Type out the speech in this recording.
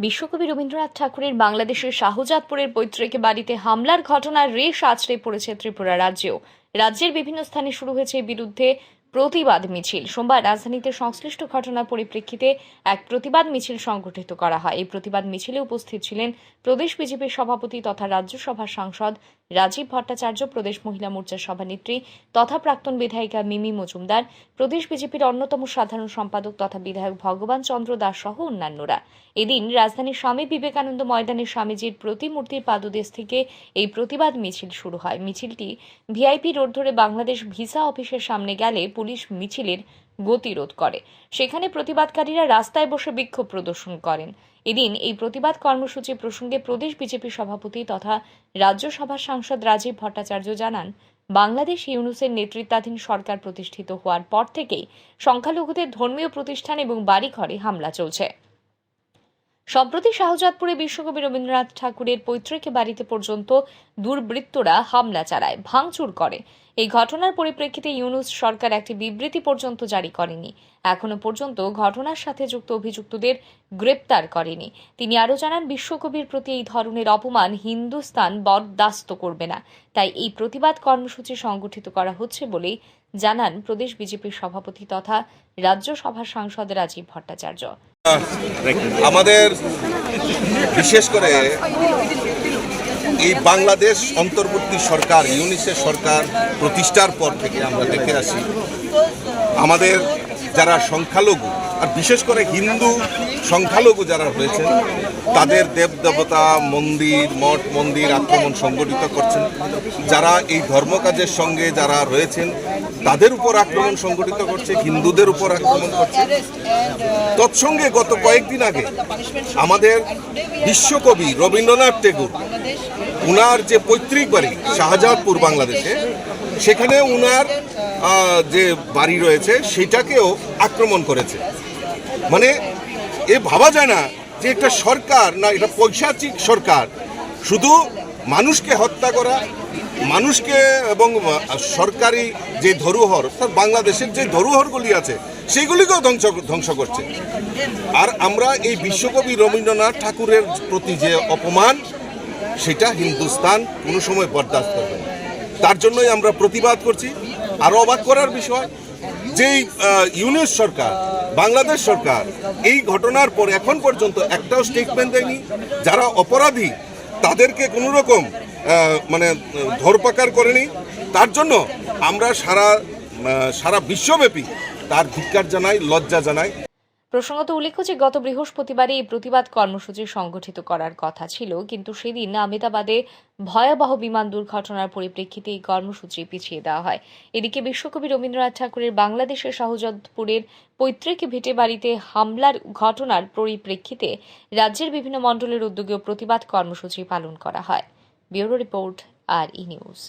বিশ্বকবি রবীন্দ্রনাথ ঠাকুরের বাংলাদেশের শাহজাদপুরের পৈতৃক বাড়িতে হামলার ঘটনার রেশ আছড়ে পড়েছে ত্রিপুরা রাজ্যেও। রাজ্যের বিভিন্ন স্থানে শুরু হয়েছে বিরুদ্ধে প্রতিবাদ মিছিল। সোমবার রাজধানীতে সংশ্লিষ্ট ঘটনার পরিপ্রেক্ষিতে এক প্রতিবাদ মিছিল সংগঠিত করা হয়। এই প্রতিবাদ মিছিলে উপস্থিত ছিলেন প্রদেশ বিজেপির সভাপতি তথা রাজ্যসভার সাংসদ রাজীব ভট্টাচার্য, প্রদেশ মহিলা মোর্চার সভানেত্রী তথা প্রাক্তন বিধায়িকা মিমি মজুমদার, প্রদেশ বিজেপির অন্যতম সাধারণ সম্পাদক তথা বিধায়ক ভগবান চন্দ্র দাস সহ অন্যান্যরা। এদিন রাজধানীর স্বামী বিবেকানন্দ ময়দানে স্বামীজির প্রতিমূর্তির পাদদেশ থেকে এই প্রতিবাদ মিছিল শুরু হয়। মিছিলটি ভিআইপি রোড ধরে বাংলাদেশ ভিসা অফিসের সামনে গেলে পুলিশ মিছিলের গতিরোধ করে। সেখানে প্রতিবাদকারীরা রাস্তায় বসে বিক্ষোভ প্রদর্শন করেন। এদিন এই প্রতিবাদ কর্মসূচি প্রসঙ্গে প্রদেশ বিজেপি সভাপতি তথা রাজ্যসভার সাংসদ রাজীব ভট্টাচার্য জানান, বাংলাদেশ ইউনুসের নেতৃত্বাধীন সরকার প্রতিষ্ঠিত হওয়ার পর থেকেই সংখ্যালঘুদের ধর্মীয় প্রতিষ্ঠান এবং বাড়িঘরে হামলা চলছে। সম্প্রতি শাহজাদপুরে বিশ্বকবি রবীন্দ্রনাথ ঠাকুরের পৈতৃক বাড়িতে পর্যন্ত দুর্বৃত্তরা হামলা চালায়, ভাঙচুর করে। এই ঘটনার পরিপ্রেক্ষিতে ইউনুস সরকার একটি বিবৃতি পর্যন্ত জারি করেনি। এখনও পর্যন্ত ঘটনার সাথে যুক্ত অভিযুক্তদের গ্রেপ্তার করেনি। তিনি আরও জানান, বিশ্বকবির প্রতি এই ধরনের অপমান হিন্দুস্তান বরদাস্ত করবে না। তাই এই প্রতিবাদ কর্মসূচি সংগঠিত করা হচ্ছে বলেই জানান প্রদেশ বিজেপির সভাপতি তথা রাজ্যসভার সাংসদ রাজীব ভট্টাচার্য। আমাদের বিশেষ করে এই বাংলাদেশ অন্তর্বর্তী সরকার, ইউনিসেফ সরকার প্রতিষ্ঠার পর থেকে আমরা দেখে আসি, আমাদের যারা সংখ্যালঘু আর বিশেষ করে হিন্দু সংখ্যালঘু যারা রয়েছেন, তাদের দেবদেবতা মন্দির, মঠ, মন্দির আক্রমণ সংগঠিত করছেন। যারা এই ধর্মকাজের সঙ্গে যারা রয়েছেন তাদের উপর আক্রমণ সংগঠিত করছে, হিন্দুদের উপর আক্রমণ করছে। তৎসঙ্গে গত কয়েকদিন আগে আমাদের বিশ্বকবি রবীন্দ্রনাথ টেগুর, উনার যে পৈতৃক বাড়ি শাহজাদপুর বাংলাদেশে, সেখানে উনার যে বাড়ি রয়েছে, সেটাকেও আক্রমণ করেছে। মানে এ ভাবা যায় না যে একটা সরকার না, এটা পৈশাচিক সরকার। শুধু মানুষকে হত্যা করা মানুষকে এবং সরকারি যে ধরোহর, অর্থাৎ বাংলাদেশের যে ধরোহরগুলি আছে সেগুলিকেও ধ্বংস ধ্বংস করছে। আর আমরা এই বিশ্বকবি রবীন্দ্রনাথ ঠাকুরের প্রতি যে অপমান, সেটা হিন্দুস্তান কোনো সময় বরদাস্ত করবে তার জন্যই আমরা প্রতিবাদ করছি। আরও অবাক করার বিষয়, যেই ইউনিস সরকার, বাংলাদেশ সরকার এই ঘটনার পর এখন পর্যন্ত একটাও স্টেটমেন্ট দেয়নি। যারা অপরাধী তাদেরকে কোনো রকম মানে ধরপাকার করেনি। তার জন্য আমরা সারা সারা বিশ্বব্যাপী তার ধিক্কার জানাই, লজ্জা জানাই। প্রসঙ্গত উল্লেখ্য যে, গত বৃহস্পতিবারে এই প্রতিবাদ কর্মসূচি সংগঠিত করার কথা ছিল, কিন্তু সেদিন আহমেদাবাদে ভয়াবহ বিমান দুর্ঘটনার পরিপ্রেক্ষিতে এই কর্মসূচি পিছিয়ে দেওয়া হয়। এদিকে বিশ্বকবি রবীন্দ্রনাথ ঠাকুরের বাংলাদেশের শাহজাদপুরের পৈতৃক ভিটে বাড়িতে হামলার ঘটনার পরিপ্রেক্ষিতে রাজ্যের বিভিন্ন মণ্ডলের উদ্যোগেও প্রতিবাদ কর্মসূচি পালন করা হয়। ব্যুরো রিপোর্ট, আর ই নিউজ।